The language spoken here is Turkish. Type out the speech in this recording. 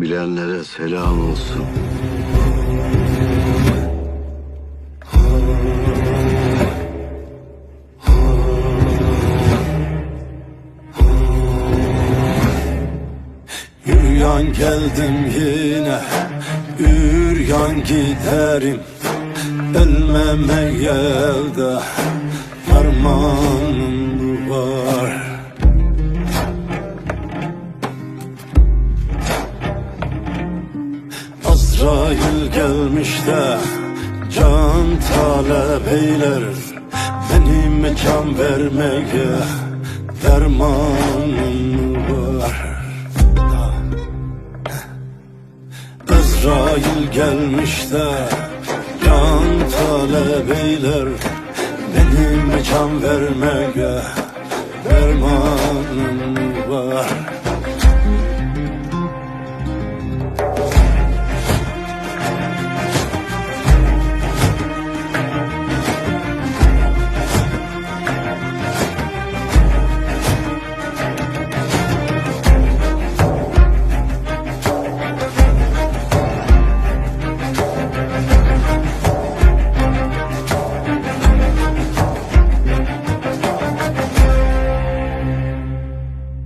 Bilenlere selam olsun. Üryan geldim yine Üryan giderim Ölmemeye elde Armağanım Azrail gelmiş de Can talep eyler. Benim can vermeye Dermanım var. Azrail gelmiş de Can talep eyler. Benim can vermeye Dermanım var